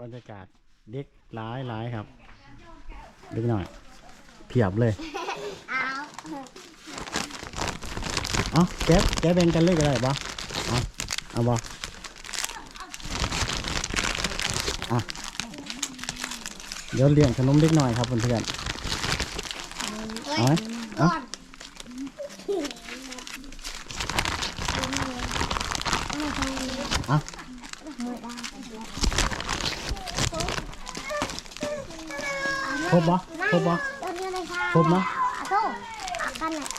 บรรยากาศเด็กหลายหลายครับ เด็กหน่อย เพียบเลยเอาเอาแกะแกะแบ่งกันเลยก็ได้ปะเอาเอาปะอะเดี๋ยวเลี้ยงขนมเด็กหน่อยครับเพื่อนๆเอาไหมเอาเอา ครบปะครบปะตัวนี้เลยค่ะครบนะ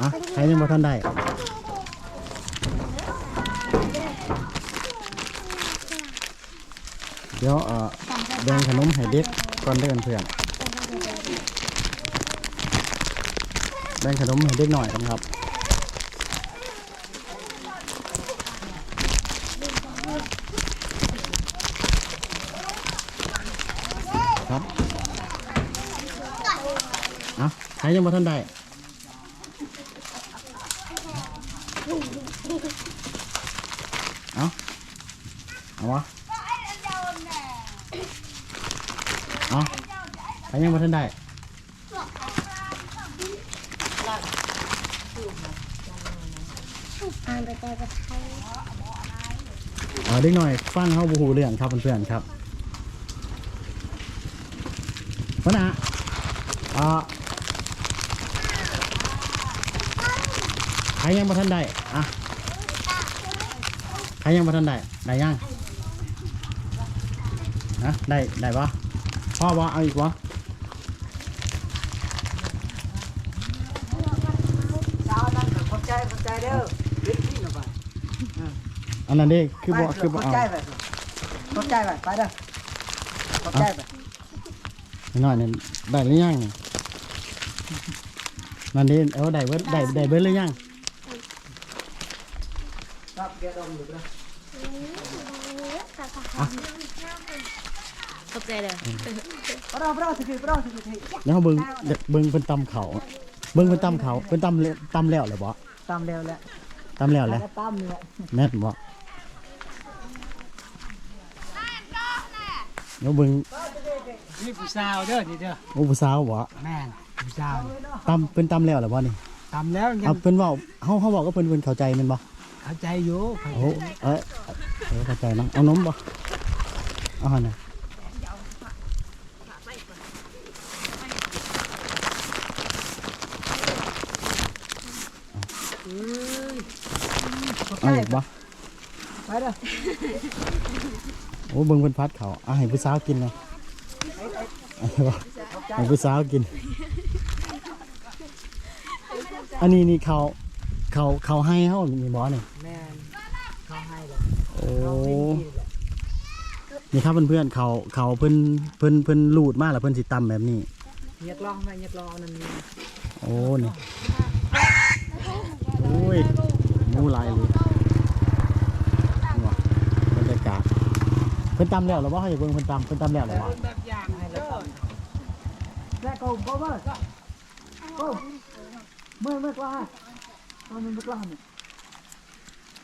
อะใครยังบ่ทันได้เดี๋ยวเอ่อแบ่งขนมให้เด็กก่อนเดินเพื่อนแบ่งขนมให้เด็กหน่อยครับครับเอาใครยังบ่ทันได้เอาเอาวะเอาใครยังมาทันได้อ่านไปใจไปไทยเอาเด็กหน่อยฟังเขาบูฮูเรื่องครับเพื่อนๆครับพนะอ่า ใครยังมาทันได้อะใครยังมาทันได้ได้ยังนะได้ได้ปะพ่อวะเอาอีกวะเช้านั้นก็ขอบใจขอบใจเด้อเล็กที่หน่อยไปอันนั้นดิคือบ่คือบ่ขอบเอาใจไปขอบใจไปไปเด้อขอบใจไปนิดหน่อยเนี่ยได้หรือยังนี่นั่นดิเอาได้เบิดได้ได้เบิดหรือยัง ครับแกดมอยู่นะขอบใจเลยปรอปรอสิพี่ปรอสิพี่แล้วเบิ่งเด็กเบิ่งเป็นตำเขาเบิ่งเป็นตำเขาเป็นตำเลตำแล้วเหรอบ่ตามเร็วแล้วตำแล้วแหละก็ตามนี่แหละแม่นบ่แล้วเบิ่งนี่ผู้สาวเด้อนี่เด้อโอ้ผู้สาวบ่แม่นผู้สาวตำเป็นตำแล้วเหรอบ่นี่ตามแล้วยัเอางเพิ่นเว้าเฮาเฮาบอกก็เพิ่นเพิ่นเข้าใจแม่นบ่ เข้าใจอยู่โอ้เอ้ยเออเข้าใจเนาะเอานมบ่เอาหั่นน่ะเอาอีกบ่ไปเด้อโอ้เบิ่งเพิ่นพัดเขาเอาให้ผู้สาวกินเลยเอาให้บ่ให้ผู้สาวกิน อันนี้นี่เขาเขาเขาให้เฮามีบ่นี่แนที่แหละนี่ครับเพื่อนๆเขาเขาเพิ่นเพิ่นเพิ่นลูดมาแล้วเพิ่นสิตำแบบนี้อยากลองไหมอยากลองเอานั่นนี่โอ้นี่โอ้ยหมูหลายเลยว้าบรรยากาศเพิ่นตำแล้วเหรอวะเขาอยากเบิ่งเพิ่นตำเพิ่นตำแล้วเหรอวะแบบอย่างให้แล้วก็แล้วก็บ่ว่าก็เมื่อเมื่อกล้าเอามันเมื่อกล้าเนี่ย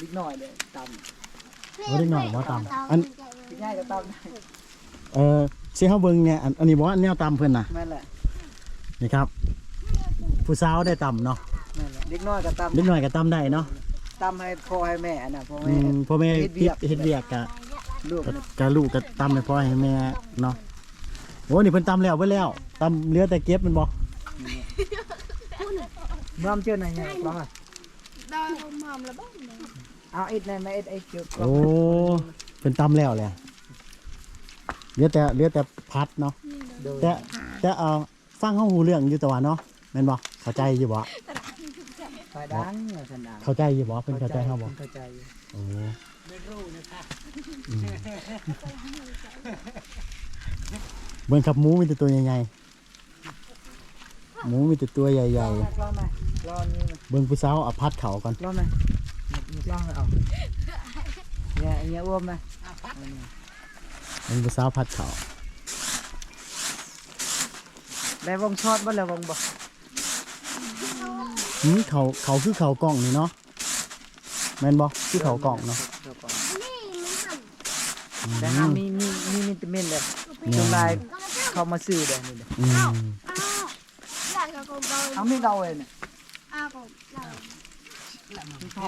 นิดหน่อยเลยตา มโอ้เด็กหน่อยว่าตำอันง่ายก็ตามได้เออสิเฮาเบิ่งเนี่ยอันอันนี้บ่ว่าแนวตำเพิ่นน่ะแม่นแหละนี่ครับ ผู้สาวได้ตำเนาะแม่นแหละเด็กน้อยก็ตามเด็กหน่อยก็ตำได้เนาะตามให้พ่อให้แม่น่ะพ่ออืแม่มพ่อแม่เฮ็ดเวีเฮ็ยดกเฮ็ดเวียกกะลูกกะน่ะกะลูกกะตำให้พ่อให้แม่เนาะโอ้นี่เพิ่นตำแล้วเพิ่นแล้วตำเหลือแต่เก็บแมันบ่เมื่อมเจอไหนเนี่ยร้องอะ เอาอิดในแม่อิดไอ้เกี่ยวโอ้เป็นตำแล้วแหละเหลือแต่เหลือแต่พัดเนาะโดยแต่แต่เอาฟังเขาหูเรื่องอยู่แตะวันเนาะแม่นบ่เข้าใจอยู่บ่ไฟดังเนี่ยสันดังเข้าใจอยู่บ่เพิ่นเข้าใจเฮาบ่เข้าใจอยู่โอ้อืมเบิ่งครับหมูมีแต่ตัวใหญ่ๆหมูมีแต่ตัวใหญ่รอไหมรอไหมรอนี่มั้ยๆเบิ่งผู้สาวเอาพัดเขาก่อนรอไหม มีกล้องเลยเอาเนี่ยเนี่ยอ้วมไหมเบิ่งผู้สาวพัดเขาได้วงช็อตบ่แล้ววงบ่หืมเขาเขาคือเขากล้องนี่เนาะแม่นบ่คือเขากล้องเนาะเดี๋ยวก่อนนี่มันทแต่หามีมีมีมิตามินเลยอืมจงลายเขามาซื้อเลยนี่เลยอืมอ้าวอยากจะโกงเบาเอามีเราเลยเนี่ยอ้าวโกงเราที่ชอบเนี่ย เราเขา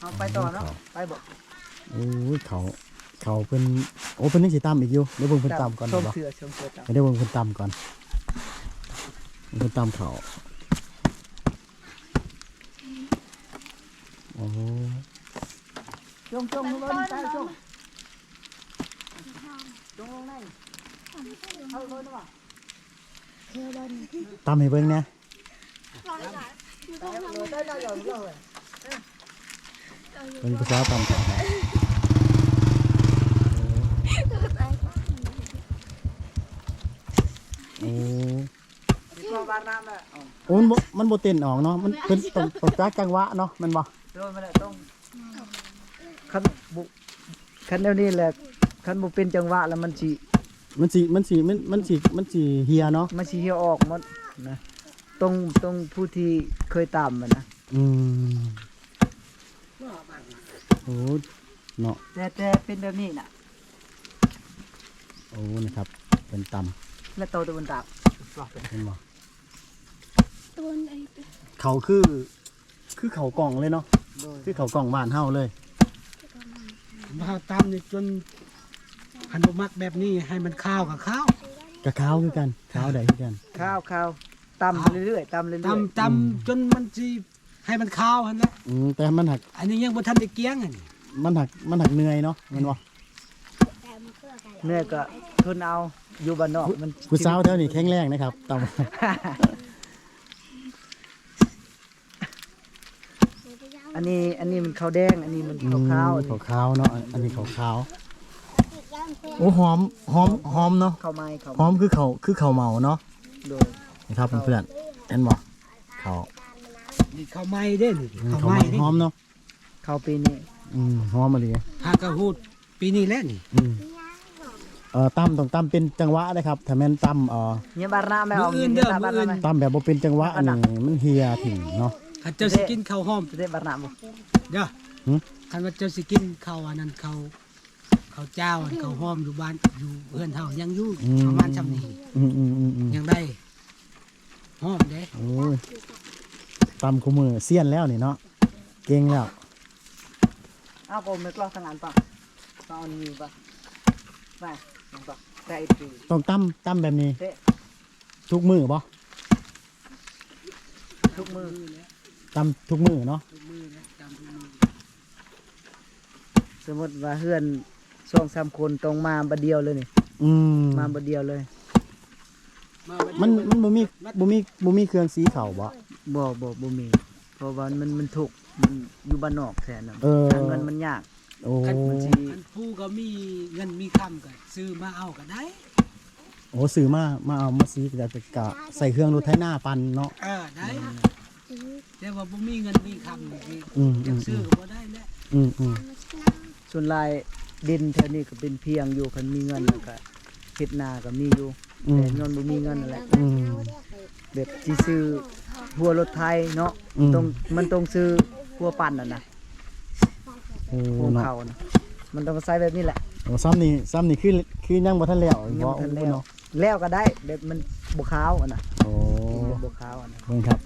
เอาไปต่อเนาะไปบอกโอ้ยเขาเขาเป็นโอ้เป็นนึกสิตามอีกอยู่เดี๋ยวเบิ่งเพิ่นตามก่อนชดีมบ่เสือชมเสือตามเดี๋ยวเบิ่งเพิ่นตามก่อนเพิ่นตามเขาโอ้ชมชมลงไปชมชมลงในเอาเลยนะว่ะเที่ยวบน ตามให้เบิ่งนะเลยได้ได้เลยเลยเป็นภาษาตามเขาโอ้มีตัวบานน้ำแล้วโอ้มันบ่มันบ่เต้นออกเนาะ มันเป็นต้องต้องจักจังหวะเนาะมันบ่ขันบุคันเดี๋ยวนี้แหละคันบุเป็นจังหวะแล้วมันสิ มันสิมันสิมันมันสิมันสิเฮียเนาะมันสิเหี่ยวออกหมดนะตรงตรงผู้ที่เคยตามมันนะอืมโอ้เนาะแต่แต่เป็นแบบนี้น่ะโอ้นะครับ เป็นตแล้วโตตัวมันตามำเห็นบ่ตัวไอ้เขาคือ คือเขากล่องเลยเนาะคือเขากล่องบ้านเฮาเลย มาตามนี่จน ขันบมักแบบนี้ให้มันข้าวกับข้าวกะขาวคือกันขาวใดคือกัน ข้าวข้าวตำเรื่อยๆตำเรื่อยตำตำจนมันสิให้มันข้าวหันแหละอืมแต่มันหักอันนี้ยังบ่ทันได้เกี้ยงอันนี้มันหักมันหักเหนื่อยเนาะแมันบ่แต่มาเพื่อกันๆเนื้อก็ทนเอาอยู่บ้านนอกมันผู้สาวแถวนี้แข็งแรงนะครับตำอันนี้อันนี้มันข้าวแดง อันนี้มันอืมข้าวขาวขาวขาวๆเนาะอันนี้ขาว โอ้หอมหอมหอมเนาะข้าวไม้ข้าวหอมคือเขาคือเขาวเมาเนาะโดยนะครับเพื่อนๆเห็นบ่เขานี่ข้าวไหม้เด้นี่อืมข้าวเขาไหม้วนี่หอมเนาะข้าวปีนี้อืมหอมมาเลยหากระหูดปีนี้แหละนี่อืมเอ่อตั้มต้องตั้มเป็นจังหวะนะครับถ้าแม่นตั้มเอ่อเนี่ยบานน้ำไม่เอามื้ออื่นเนี่เด้ยอตามื้บาอนอื่นน้ำไหมตั้มแบบบ่เป็นจังหวะนี่มันเฮียถึงเนาะคันเจ้าสิกินข้าวหอมจะได้บานน้ำบ่เด้อหืมคันว่าเจ้าสิกินข้าวอันนั้นข้าว ข้าวเจ้าอันข้าวหอมอยู่บ้านอยู่เฮือนเฮายังอยู่ประมาณจำนี้อืมอืมอืมอืมยังได้หอมเด้โอ้ยตั้มคู่มือเซียนแล้วนี่เนาะเก่งแล้ว เอาผมไม่กล้าทางอันป่ะต้องเอานี่ป่ะไปลองป่ะได้ปีต้องตั้มตั้มแบบนี้ เตะทุกมือบ่ทุกมือตั้มทุกมือเนาะสมมติว่าเพื่อน สองสามคนตรงมาบัดเดียวเลยนี่อืมมาบัดเดียวเลยาบัดมันเดียวมันบ่มีบ่มีบ่มีเครื่องสีเข่าบ่บ่บ่บ่มี เพราะว่ามันมันถูกข์มันอยู่บ้านนอกแทนน่ะเออ หาเงินมันยาก โอ้คันมันสิอันผู้ก็มีเงินมีคำก็ซื้อมาเอาก็ได้ โอ้ซื้อมามาเอามาสีก็จะกะใส่เครื่องรถไถนาปั่นเนาะเออได้แต่ว่าบ่มีเงินมีคำนี่สิอืมจัอืงมซื้อก็บ่ได้แหละอืมอืมส่วนลาย ดินแถวนี้ก็เป็นเพียงอยู่คันมีเงินแล้วก็เฮ็ดนาก็มีอยู่อืมแต่เงินบ่มีเงินนั่นแหละอืม แบบสิซื้อหัวรถไทยเนาะอืม ต้องมันต้องซื้อหัวปั่นน่ะนะโอ้หัวเนาะเขานะมันต้องใส่แบบนี้แหละโอ้ซ้ำนี่ซ้ำนี่คือคือยังบ่ทันแล้วยังบ่ทันแล้วเนาะแล้วก็ได้แบบมันบ่ขาวอะนะโอ้แบบบ่ขาวอะนะเบิ่งครับ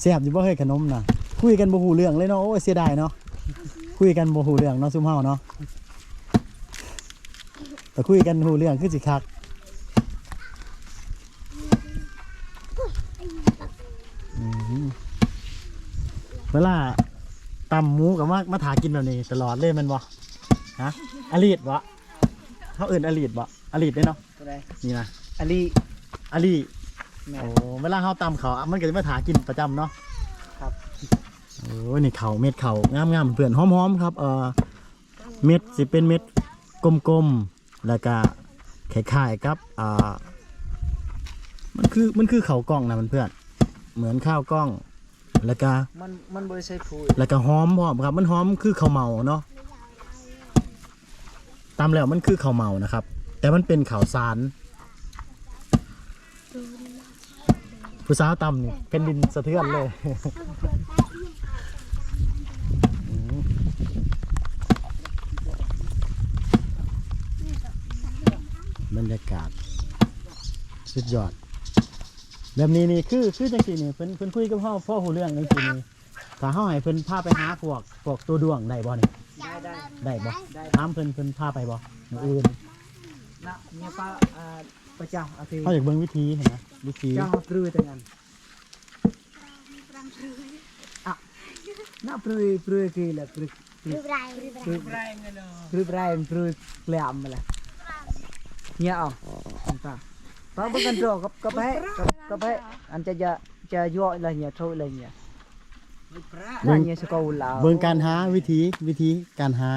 แซ่บอยู่บ่เฮ้ยขนมน่ะคุยกันบ่ฮู้เรื่องเลยเนาะโอ้ยเสียดายเนาะคุยกันบ่ฮู้เรื่องเนาะซุมเฮาเนาะ แต่คุยกันฮู้เรื่องคือสิคักอืมเวลาตำหมูกับมามาถากินแบบนี้ตลอดเลยแมันบ่ฮะอลีดบ่เขาเอื่นอลีดบ่อลีดได้เนาะก็ได้นี่นะอันนี้อลีแม่โอ้เวลาเขาตำเขามันก็จะมาถากินประจำเนาะครับโอ้ยนี่เขาเม็ดเขางามๆเพื่อนหอมๆครับเออเม็ดสิเป็นเม็ดกลมๆ แล้วก็คล้ายๆกับอ่ามันคือมันคือเขาวกล้องนะมันเพื่อนเหมือนข้าวกล้อง แล้วก็มันมันบ่ได้ใช้ปุ๋ยแล้วก็หอมพร้อมครับ มันหอมคือข้าวเมาเนาะตามแล้วมันคือข้าวเมานะครับ แต่มันเป็นข้าวสารผู้สาวตำนี่เป็นดินสะเทือนเลย บรรยากาศ สุดยอด แบบนี้นี่คือคือจังซี่นี่เพิ่นเพิ่นคุยกับพ่อพ่อหูเรื่องจังซี่นี่ถ้าเฮาให้เพิ่นพาไปหาพวกพวกตัวดวงได้บ่นี่ได้ได้ได้บ่ได้ถามเพิ่นเพิ่นพาไปบ่มื้ออื่นนะเนี่ยป้าอ่าประจำอาทิตย์เฮาอยากเบิ่งวิธีเห็นไหมวิธีจ้างปลือแต่งันอะน่าปลือปลือกี่ละปลือปลืรูอปไรรูปไรปลือปลือแรงปลือเกลี่ยมมาละ เนี่ยเอาป้าป้าเบิ่งกันรอกับกับแพ้กับกับแพ้อันจะจะจะย่ออะไรเนี่ยโทษอะไรเนี่ยพระนั่นเนี่ยสกอลลาวเบิ่งการหาวิธีวิธีการหา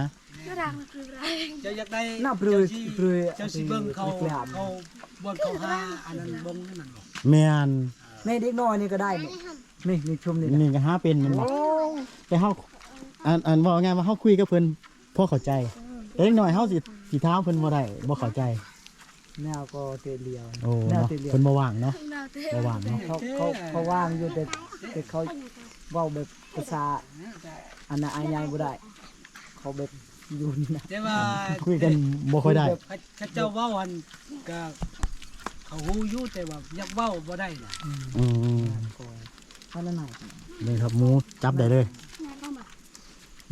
ก็ดังรูปไรเจ้าอยากได้น่าปลือปลือเจ้าสิเบิ่งเขาเกลี่ยมเขาบ่นเขาหาอันนั้นเบิ่งนั่นน่ะบ่แม่นในเด็กน้อยนี่ก็ได้นี่นี่นี่ชมนี่นะนี่ก็หาเป็นแมันบ่โอ้แต่เฮาอันอันว่าไงว่าเฮาคุยกับเพิ่นพอเข้าใจแต่เล็กน้อยเฮาสิสิถามเพิ่นบ่ได้บ่เข้าใจ แนวก็เตะเลียวโอ้แนวเนาะเตะเลียวเพิ่นบ่ว่างเนาะบ่ว่างเนาะเขาเขาเขาว่างอยู่แต่แต่เขาเว้าแบบภาษาอันน่ะอายายบ่ได้ เขาแบบอยู่นี่นะแต่ว่าคุยกันบ่ค่อยได้เขาเจ้าเว้าหันก็เขาฮู้อยู่แต่ว่าอยากเว้าบ่ได้น่ะอืมก็เท่านั้นน่ะนี่ครับหมูจับได้เลย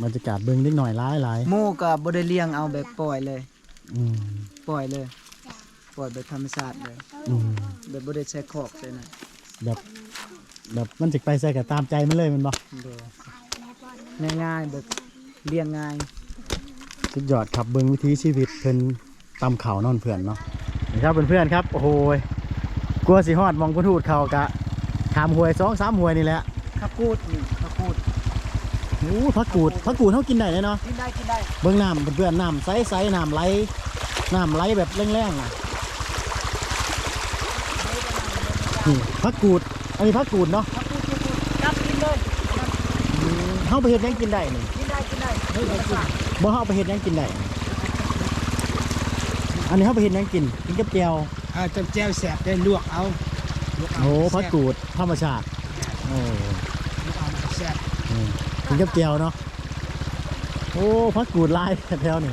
บรรยากาศเบิ่งนิดหน่อยหลายหลายหมู่ก็บ่ได้เลี้ยงเอาแบบปล่อยเลย อืมปล่อยเลย ปล่อยแบบธรรมชาติเลยอืมแบบบ่ได้ใช้คอกเลยนะแบบแบบมันสิไปใส่ก็ตามใจมันเลยแมันบ่เด้อง่ายๆแบบเลี้ยงง่ายสุดยอดครับเบิ่งวิถีชีวิตเพิ่นตำเขาวนอนเพื่อนเนาะนี่ครับเพื่อนๆครับโอ้โหยกลัวสิฮอดหมองพุทูดเขากะถามหวย2 3หวยนี่แหละข้าวกูดนี่ข้าวกูดโอ้ผักกูดผักกูดเฮากินได้เลยเนาะ กินได้กินได้ เบิ่งน้ำเพื่อนๆน้ำใสๆน้ำไหลน้ำไหลแบบแรงๆน่ะ นี่ผักกูด อันนี้ผักกูดเนาะข้าวกูดข้าวกูดจับกินเลยเฮาไปเฮ็ดหยังกินได้นี่กินได้กินได้เฮ้ยกินบ่เฮาไปเฮ็ดหยังกินได้ อันนี้เฮาไปเฮ็ดหยังกิน กินกับแจ่วอ่าจำแจ้วแสบได้ลวกเอาลวกเอาโอ้ผักแซ่บกูดธรรมชาติโอ้ลวกเอาแซ่บอืมกินกับแจ่วเนาะ โอ้ผักกูดลายแถวนี่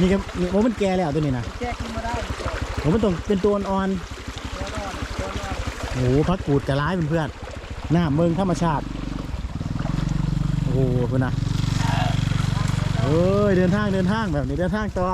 นี่ก็นี่โอ้มันแก่แล้วตัวนี้นะแจกกินมาได้โอ้มันต้องเป็นตัวอ่อนๆ โอ้พักกูดกระลายเพื่อนๆหน้าเมืองธรรมชาติ โอ้โหเพื่อนนะเอ้ยเดินทางเดินทางแบบนี้เดินทางต่อ